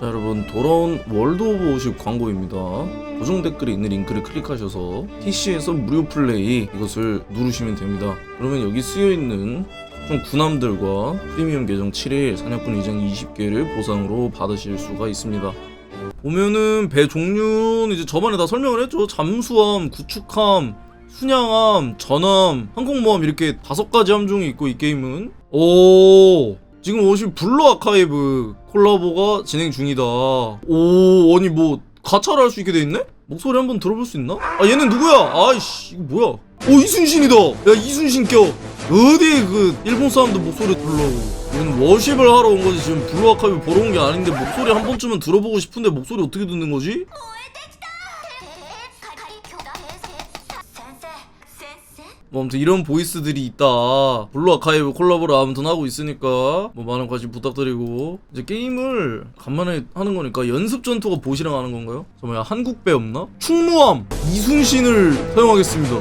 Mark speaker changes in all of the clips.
Speaker 1: 자 여러분 돌아온 월드 오브 오십 광고입니다. 고정 댓글에 있는 링크를 클릭하셔서 PC에서 무료 플레이 이것을 누르시면 됩니다. 그러면 여기 쓰여있는 총 군함들과 프리미엄 계정 7일 사냥꾼 이장 20개를 보상으로 받으실 수가 있습니다. 보면은 배 종류는 이제 저번에 다 설명을 했죠. 잠수함, 구축함, 순양함, 전함, 항공모함 이렇게 다섯 가지 함종이 있고 이 게임은. 오 지금 오신 블루 아카이브 콜라보가 진행 중이다. 오, 아니 뭐 가차를 할 수 있게 돼 있네? 목소리 한번 들어볼 수 있나? 아 얘는 누구야? 아이씨 이거 뭐야? 오 이순신이다. 야 이순신 껴. 어디 그 일본 사람들 목소리 들으려고. 얘는 워십을 하러 온 거지 지금 블루 아카이브 보러 온 게 아닌데 목소리 한 번쯤은 들어보고 싶은데 목소리 어떻게 듣는 거지? 뭐 아무튼 이런 보이스들이 있다. 블루 아카이브 콜라보를 아무튼 하고 있으니까 뭐 많은 관심 부탁드리고 이제 게임을 간만에 하는 거니까 연습 전투가 보시랑 하는 건가요? 저 뭐야 한국 배 없나? 충무함 이순신을 사용하겠습니다.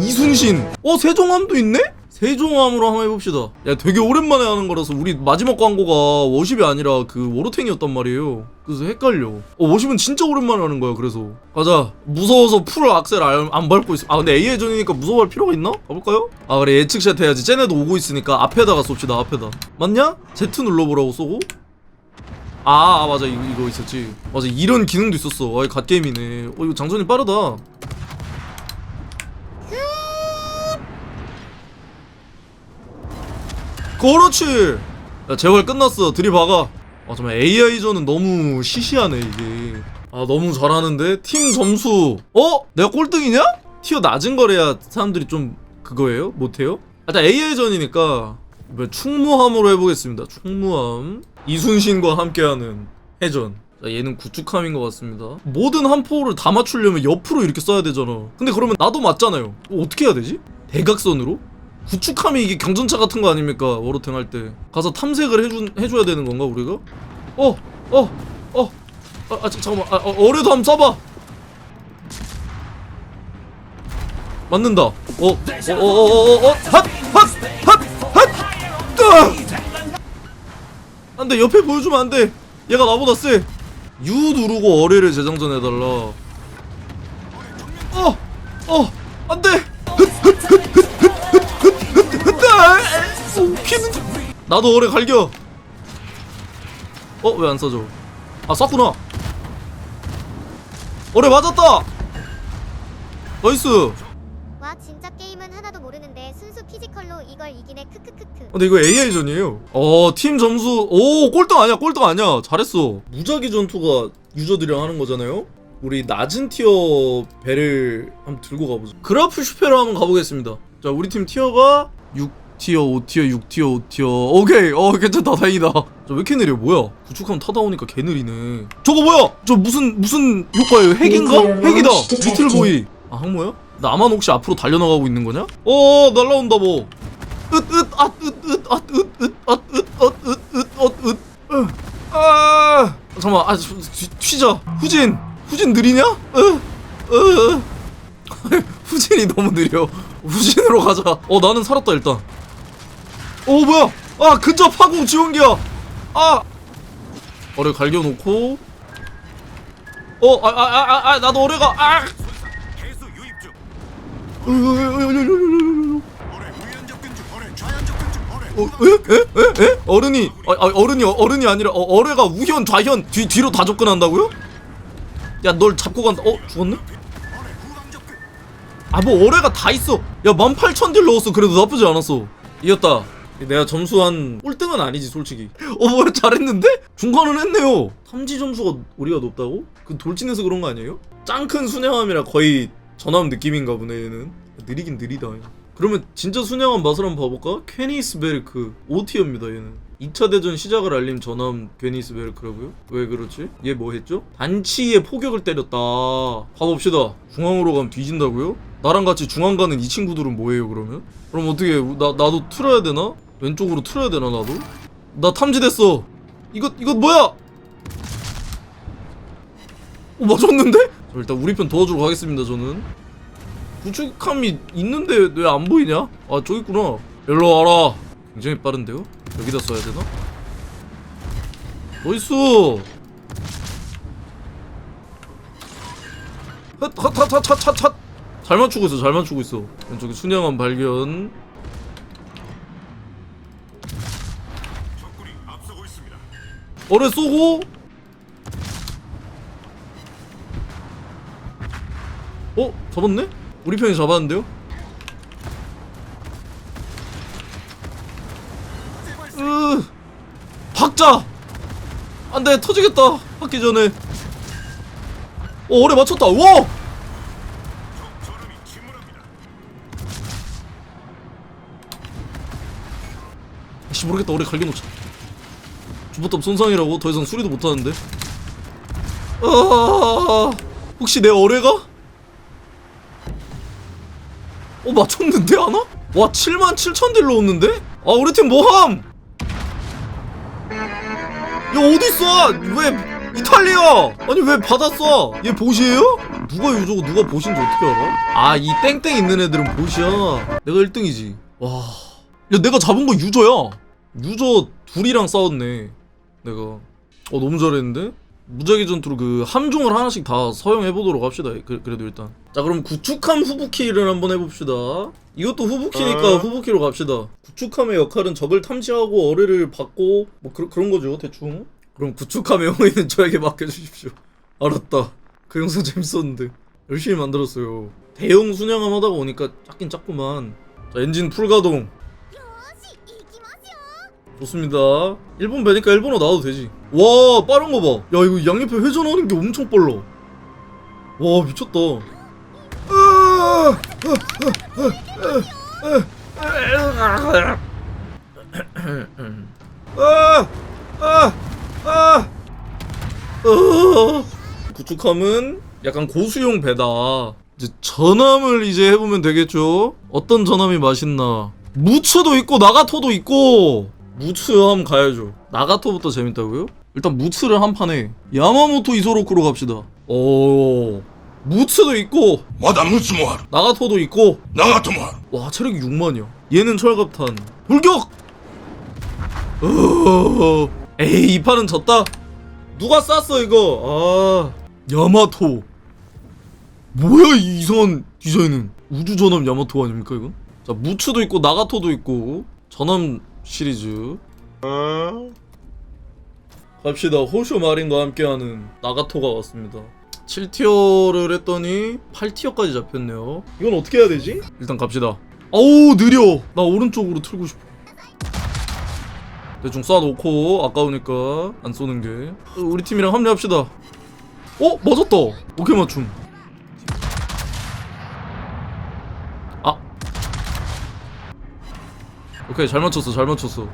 Speaker 1: 이순신. 어 세종함도 있네? 세종함으로 한번 해봅시다. 야 되게 오랜만에 하는 거라서 우리 마지막 광고가 워십이 아니라 그 워로탱이었단 말이에요. 그래서 헷갈려. 어 워십은 진짜 오랜만에 하는 거야. 그래서 가자. 무서워서 풀 악셀 안, 안 밟고 있어. 아 근데 AI 전이니까 무서워할 필요가 있나? 가볼까요? 아 그래 예측샷 해야지. 쟤네도 오고 있으니까 앞에다가 쏩시다. 앞에다. 맞냐? Z 눌러보라고 쏘고. 아, 아 맞아 이거, 이거 있었지. 맞아 이런 기능도 있었어. 아갓 게임이네. 어 이거 장전이 빠르다. 그렇지. 야 재활 끝났어. 들이박아. 아 정말 AI전은 너무 시시하네 이게. 아 너무 잘하는데 팀 점수. 어? 내가 꼴등이냐? 티어 낮은 거래야 사람들이 좀 그거예요? 못해요? 아, 일단 AI전이니까 충무함으로 해보겠습니다. 충무함 이순신과 함께하는 해전. 자, 얘는 구축함인 것 같습니다. 모든 함포를 다 맞추려면 옆으로 이렇게 써야 되잖아. 근데 그러면 나도 맞잖아요. 어, 어떻게 해야 되지? 대각선으로? 구축함이 이게 경전차 같은 거 아닙니까? 워로탱 할 때. 가서 탐색을 해준, 해줘야 되는 건가, 우리가? 어, 어, 어. 아, 아 잠깐만. 아, 어, 어뢰도 한번 쏴봐. 맞는다. 어, 어, 어, 어, 어, 어, 핫, 핫, 핫, 핫. 뜨! 안 돼, 옆에 보여주면 안 돼. 얘가 나보다 세. U 누르고 어뢰를 재장전해달라. 어, 어, 안 돼. 피는 나도 어뢰 갈겨. 어, 왜 안 써져? 아, 쐈구나. 어뢰 맞았다. 나이스.
Speaker 2: 와 진짜 게임은 하나도 모르는데 순수 피지컬로 이걸 이기네 크크크크
Speaker 1: 근데 이거 AI전이에요. 어, 팀 점수, 오, 꼴등 아니야, 꼴등 아니야. 잘했어. 무작위 전투가 유저들이랑 하는 거잖아요? 우리 낮은 티어 배를 한번 들고 가보자. 그라프 슈페로 한번 가보겠습니다. 자, 우리 팀 티어가 6 티어, 5티어, 6티어, 5티어. 오케이, 어, 괜찮다, 다행이다. 저 왜 이렇게 느려? 뭐야? 구축하면 타다 오니까 개 느리네. 저거 뭐야? 저 무슨, 무슨 효과예요? 핵인가? 핵이다! 리틀보이. 아, 항모야? 나만 혹시 앞으로 달려나가고 있는 거냐? 어, 날라온다, 뭐. 으으앗으으앗으으앗으으앗으으앗으 아 잠깐만 아 튀- 튀자 후진 후진 느리냐? 으으 후진이 너무 느려 후진으로 가자 어 나는 살았다 일단 오 뭐야 아 근접 파공 지원기야 아 어뢰 갈겨놓고 어 아 아 아 아 나도 어뢰가 아
Speaker 3: 어,
Speaker 1: 에? 에? 에? 어른이 아, 어른이 어른이 아니라 어, 어뢰가 우현 좌현 뒤 뒤로 다 접근한다고요? 야 널 잡고 간다 어 죽었네? 아 뭐 어뢰가 다 있어 야 18,000딜 넣었어 그래도 나쁘지 않았어 이겼다 내가 점수 한 꼴등은 아니지 솔직히. 어 뭐야 잘했는데? 중간은 했네요. 탐지 점수가 우리가 높다고? 그 돌진해서 그런 거 아니에요? 짱 큰 순양함이라 거의 전함 느낌인가 보네 얘는. 느리긴 느리다. 그러면 진짜 순양함 맛을 한번 봐볼까? 케니스 베르크 5티어입니다 얘는 2차 대전 시작을 알림 전함 베니스 베르크라고요? 왜 그렇지? 얘 뭐 했죠? 단치에 포격을 때렸다 가봅시다 중앙으로 가면 뒤진다고요? 나랑 같이 중앙 가는 이 친구들은 뭐예요 그러면? 그럼 어떻게 나, 나도 틀어야 되나? 왼쪽으로 틀어야 되나 나도? 나 탐지됐어 이거 이거 뭐야? 어, 오 맞았는데? 저 일단 우리 편 도와주러 가겠습니다 저는 구축함이 있는데 왜 안 보이냐? 아 저기 있구나 일로 와라 굉장히 빠른데요? 여기다 써야 되나? 어딨어? 핫핫핫핫핫핫 잘 맞추고 있어 잘 맞추고 있어 왼쪽에 순양함 발견 어뢰 쏘고 어? 잡았네? 우리 편이 잡았는데요? 으 박자! 안돼 터지겠다 박기 전에 어 어뢰 맞췄다 우와! 씨 모르겠다 어뢰 갈겨놓자 주보탑 손상이라고 더 이상 수리도 못하는데 아 혹시 내 어뢰가? 어 맞췄는데 하나? 와 7만 7천 딜로 얻는데? 아 우리 팀 뭐함? 야 어딨어? 왜 이탈리아? 아니 왜 받았어? 얘 보시에요? 누가 유저고 누가 보신지 어떻게 알아? 아 이 땡땡 있는 애들은 보시야 내가 1등이지 와 야 내가 잡은 거 유저야 유저 둘이랑 싸웠네 내가 어 너무 잘했는데? 무작위 전투로 그 함종을 하나씩 다 서용해 보도록 합시다. 그, 래도 일단. 자, 그럼 구축함 후부키를 한번 해봅시다. 이것도 후부키니까 어... 후부키로 갑시다. 구축함의 역할은 적을 탐지하고 어뢰를 받고 뭐 그, 그런 거죠 대충. 그럼 구축함의 영웅이는 저에게 맡겨주십시오. 알았다. 그 영상 재밌었는데 열심히 만들었어요. 대형 순양함 하다 보니까 작긴 작구만. 자, 엔진 풀 가동. 좋습니다. 일본 배니까 일본어 나와도 되지. 와 빠른 거 봐. 야 이거 양옆에 회전하는 게 엄청 빨라. 와 미쳤다. 아, 아. 구축함은 약간 고수용 배다. 이제 전함을 이제 해보면 되겠죠. 어떤 전함이 맛있나? 무츠도 있고 나가토도 있고 무츠함 가야죠. 나가토부터 재밌다고요? 일단 무츠를 한 판에 야마모토 이소로쿠로 갑시다. 오 무츠도 있고
Speaker 4: 마다 무츠모하루.
Speaker 1: 나가토도 있고
Speaker 4: 나가토모하루.
Speaker 1: 와 체력이 6만이야 얘는 철갑탄. 불격! 어... 에이 이 판은 졌다. 누가 쐈어 이거? 아 야마토. 뭐야 이 이상한 디자인은? 우주전함 야마토 아닙니까 이건? 자 무츠도 있고 나가토도 있고 전함 시리즈. 갑시다. 호쇼 마린과 함께하는 나가토가 왔습니다. 7티어를 했더니 8티어까지 잡혔네요. 이건 어떻게 해야 되지? 일단 갑시다. 어우 느려! 나 오른쪽으로 틀고 싶어. 대충 쏴놓고 아까우니까 안 쏘는 게. 우리 팀이랑 합류합시다. 어? 맞았다! 오케이 맞춤 오케이 잘 맞췄어 잘 맞췄어.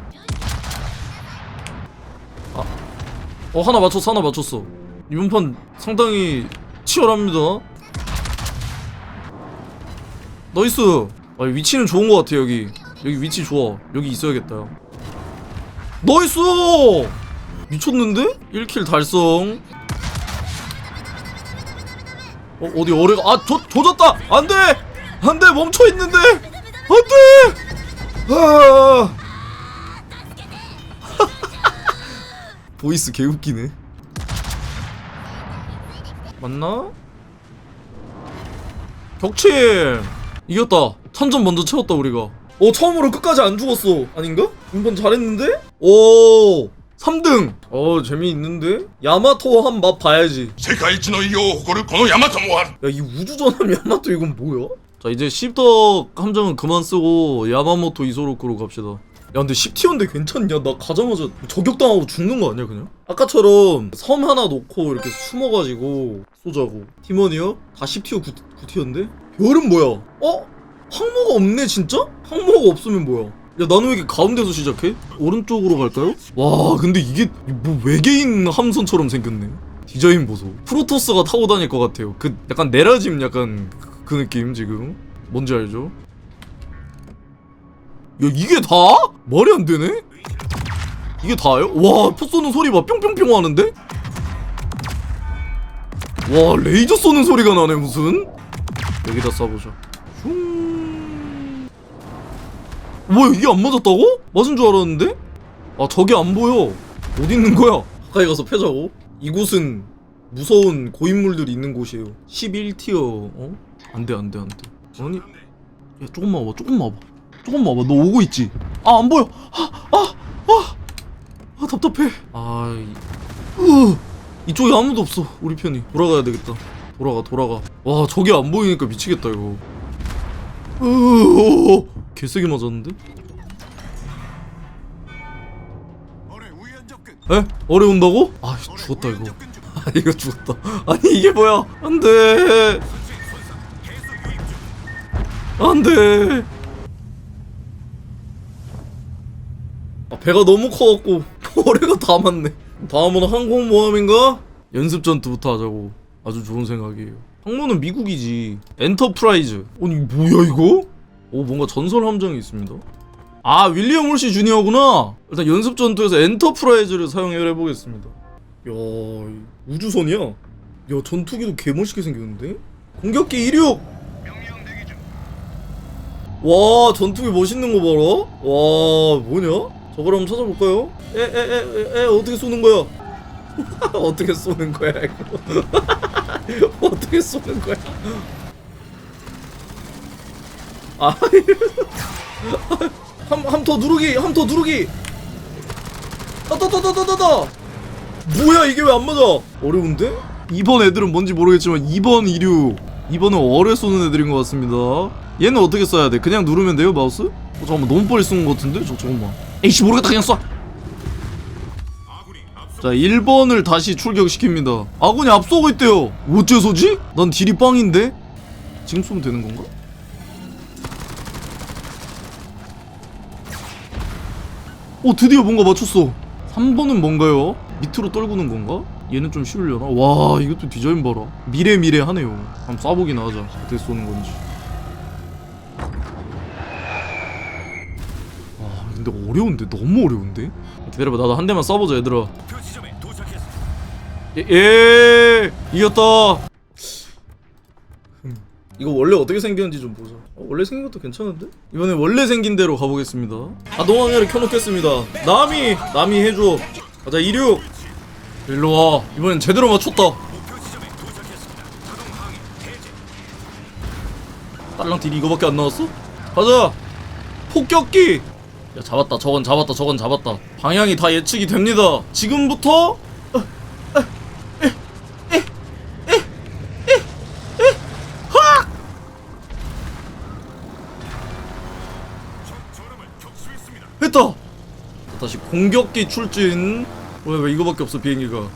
Speaker 1: 아. 어 하나 맞췄어 하나 맞췄어. 이번 판 상당히 치열합니다. 나이스! 아 위치는 좋은 것 같아 여기. 여기 위치 좋아. 여기 있어야겠다. 나이스! 미쳤는데? 1킬 달성. 어 어디 어뢰가 아 조, 조졌다! 안돼! 안돼! 멈춰있는데! 안돼 아 보이스 개웃기네 맞나? 격침 이겼다 천점 먼저 채웠다 우리가 어 처음으로 끝까지 안 죽었어 아닌가? 이번 잘했는데? 오 3등 어 재미있는데? 야마토 한 맛 봐야지
Speaker 4: 世界一の偉業を誇るこのヤマトもある
Speaker 1: 야 이 우주전함 야마토 이건 뭐야? 자 이제 십덕 함정은 그만 쓰고 야마모토 이소로크로 갑시다 야 근데 10티어인데 괜찮냐? 나 가자마자 저격당하고 죽는 거 아니야 그냥? 아까처럼 섬 하나 놓고 이렇게 숨어가지고 쏘자고 팀원이요? 다 10티어 9, 9티어인데? 별은 뭐야? 어? 항모가 없네 진짜? 항모가 없으면 뭐야? 야 나는 왜 이렇게 가운데서 시작해? 오른쪽으로 갈까요? 와 근데 이게 뭐 외계인 함선처럼 생겼네 디자인 보소 프로토스가 타고 다닐 것 같아요 그 약간 내라짐 약간 그, 그 느낌 지금 뭔지 알죠? 야 이게 다? 말이 안 되네? 이게 다예요? 와, 포 쏘는 소리 봐. 뿅뿅뿅 하는데? 와, 레이저 쏘는 소리가 나네, 무슨? 여기다 쏴보자. 슝. 뭐야, 이게 안 맞았다고? 맞은 줄 알았는데? 아, 저게 안 보여. 어디 있는 거야? 가까이 가서 패자고. 이곳은 무서운 고인물들이 있는 곳이에요 11티어 어? 안돼 안돼 안돼. 아니 야 조금만 와봐 조금만 와봐. 조금만 와봐. 너 오고 있지? 아 안 보여. 아아아. 아, 아, 답답해. 아 이, 으, 이쪽에 아무도 없어 우리 편이. 돌아가야 되겠다. 돌아가 돌아가. 와 저기 안 보이니까 미치겠다 이거. 으 개세게 맞았는데?
Speaker 3: 어뢰 우연 접근.
Speaker 1: 에? 어려운다고? 아
Speaker 3: 어뢰
Speaker 1: 죽었다 이거. 아 이거 죽었다. 아니 이게 뭐야? 안돼 안돼. 아, 배가 너무 커갖고 어뢰가 다 맞네. 다음은 항공모함인가? 연습 전투부터 하자고. 아주 좋은 생각이에요. 항모는 미국이지. 엔터프라이즈. 아니 뭐야 이거? 오 뭔가 전설 함정이 있습니다. 아 윌리엄 홀시 주니어구나. 일단 연습 전투에서 엔터프라이즈를 사용해 보겠습니다. 야이 우주선이야? 야 전투기도 개멋있게 생겼는데? 공격기 이륙
Speaker 3: 명령 대기 중.
Speaker 1: 와 전투기 멋있는 거 봐라. 와 뭐냐? 저걸 한번 찾아볼까요? 에에 에 에 어떻게 쏘는 거야? 어떻게 쏘는 거야 이거? 어떻게 쏘는 거야? 아 함함 더 누르기 함 더 누르기. 따따따따따따 뭐야 이게 왜 안 맞아? 어려운데? 2번 애들은 뭔지 모르겠지만 2번 이류 2번은 어뢰 쏘는 애들인 것 같습니다 얘는 어떻게 써야 돼 그냥 누르면 돼요 마우스 어, 잠깐만 너무 빨리 쏘는 것 같은데 저 잠깐만 에이씨 모르겠다 그냥 쏴 자 1번을 다시 출격시킵니다 아군이 앞서고 있대요 어째서지? 난 딜이 빵인데? 지금 쏘면 되는 건가? 오 드디어 뭔가 맞췄어 3번은 뭔가요? 밑으로 떨구는 건가? 얘는 좀 쉬우려나? 와 이것도 디자인 봐라 미래 미래 하네요 한번 쏴보긴 하자 어떻게 쏘는 건지 와 근데 어려운데? 너무 어려운데? 기다려봐. 나도 한 대만 쏴보자 얘들아. 예, 예! 이겼다! 흠, 이거 원래 어떻게 생겼는지 좀 보자. 어, 원래 생긴 것도 괜찮은데? 이번에 원래 생긴 대로 가보겠습니다. 자동항해를 켜놓겠습니다. 남이 남이 해줘. 가자 이륙! 일로와. 이번엔 제대로 맞췄다. 딸랑 딜이 이거밖에 안 나왔어? 가자! 폭격기 야 잡았다. 저건 잡았다. 저건 잡았다. 방향이 다 예측이 됩니다. 지금부터. 했다. 다시 공격기 출진. 왜 왜 이거밖에 없어 비행기가?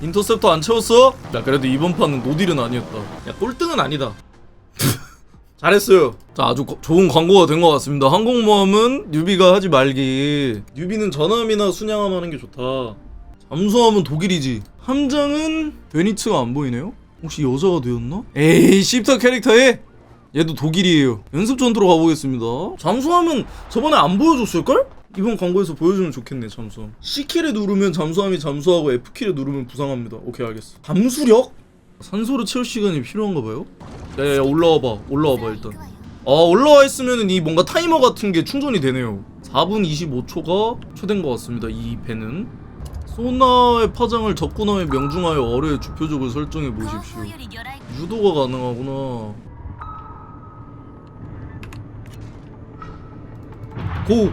Speaker 1: 인터셉터 안 채웠어? 야 그래도 이번 판은 노딜은 아니었다. 야 꼴등은 아니다 잘했어요 자 아주 거- 좋은 광고가 된 것 같습니다 항공모함은 뉴비가 하지 말기 뉴비는 전함이나 순양함 하는 게 좋다 잠수함은 독일이지 함장은 베니츠가 안 보이네요? 혹시 여자가 되었나? 에이 십터 캐릭터에 얘도 독일이에요. 연습 전투로 가보겠습니다. 잠수함은 저번에 안 보여줬을걸? 이번 광고에서 보여주면 좋겠네, 잠수함. C키를 누르면 잠수함이 잠수하고 F키를 누르면 부상합니다. 오케이, 알겠어. 잠수력? 산소를 채울 시간이 필요한가 봐요? 야야야, 올라와봐. 올라와봐, 일단. 아, 올라와 있으면 이 뭔가 타이머 같은 게 충전이 되네요. 4분 25초가 최대인 것 같습니다, 이 배는. 소나의 파장을 적군함에 명중하여 어뢰의 주표적을 설정해 보십시오. 유도가 가능하구나. 고!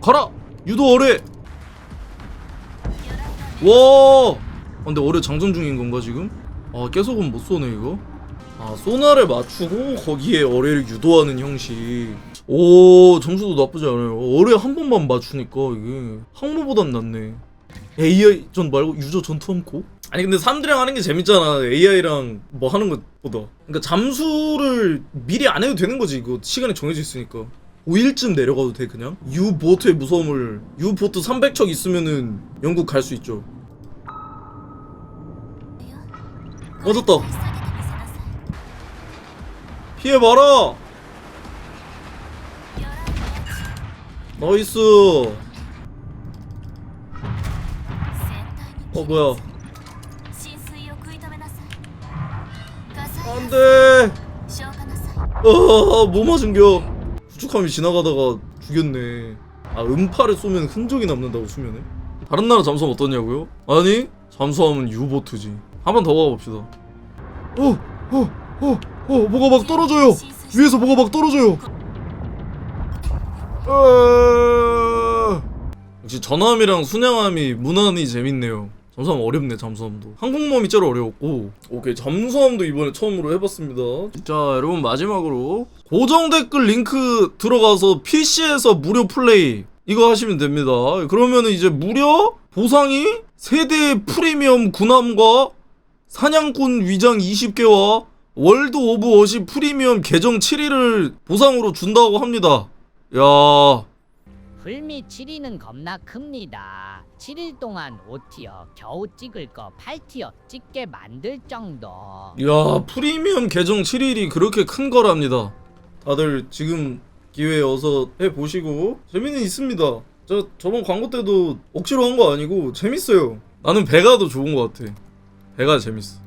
Speaker 1: 가라! 유도 어뢰! 와! 아, 근데 어뢰 장전 중인 건가 지금? 아 계속은 못 쏘네 이거 아 소나를 맞추고 거기에 어뢰를 유도하는 형식. 오 점수도 나쁘지 않아요. 어뢰 한 번만 맞추니까 이게 항모보단 낫네. AI 전 말고 유저 전투 함고? 아니 근데 사람들이랑 하는 게 재밌잖아. AI랑 뭐 하는 것보다. 그러니까 잠수를 미리 안 해도 되는 거지. 이거 시간이 정해져 있으니까. 5일쯤 내려가도 돼 그냥? 유보트의 무서움을. 유보트 300척 있으면은 영국 갈 수 있죠. 꺼졌다 피해 봐라 나이스 어 뭐야 안돼 어뭐 맞은겨 후축함이 지나가다가 죽였네 아 음파를 쏘면 흔적이 남는다고 수면에 다른 나라 잠수함 어떠냐고요? 아니 잠수함은 유보트지 한 번 더 가봅시다 어! 어! 어! 어! 뭐가 막 떨어져요. 위에서 뭐가 막 떨어져요. 아! 역시 전함이랑 순양함이 무난히 재밌네요. 잠수함 어렵네 잠수함도. 항공모함이 제일 어려웠고. 오케이 잠수함도 이번에 처음으로 해봤습니다. 자 여러분 마지막으로 고정 댓글 링크 들어가서 PC에서 무료 플레이 이거 하시면 됩니다. 그러면은 이제 무려 보상이 세대 프리미엄 군함과 사냥꾼 위장 20개와 월드 오브 워시 프리미엄 계정 7일을 보상으로 준다고 합니다. 야.
Speaker 5: 불미 7위는 겁나 큽니다. 7일 동안 5티어 겨우 찍을 거 8티어 찍게 만들 정도.
Speaker 1: 야 프리미엄 계정 7일이 그렇게 큰 거랍니다. 다들 지금 기회에 어서 해보시고. 재미는 있습니다. 저 저번 광고 때도 억지로 한 거 아니고 재밌어요. 나는 배가 더 좋은 것 같아. 배가 재밌어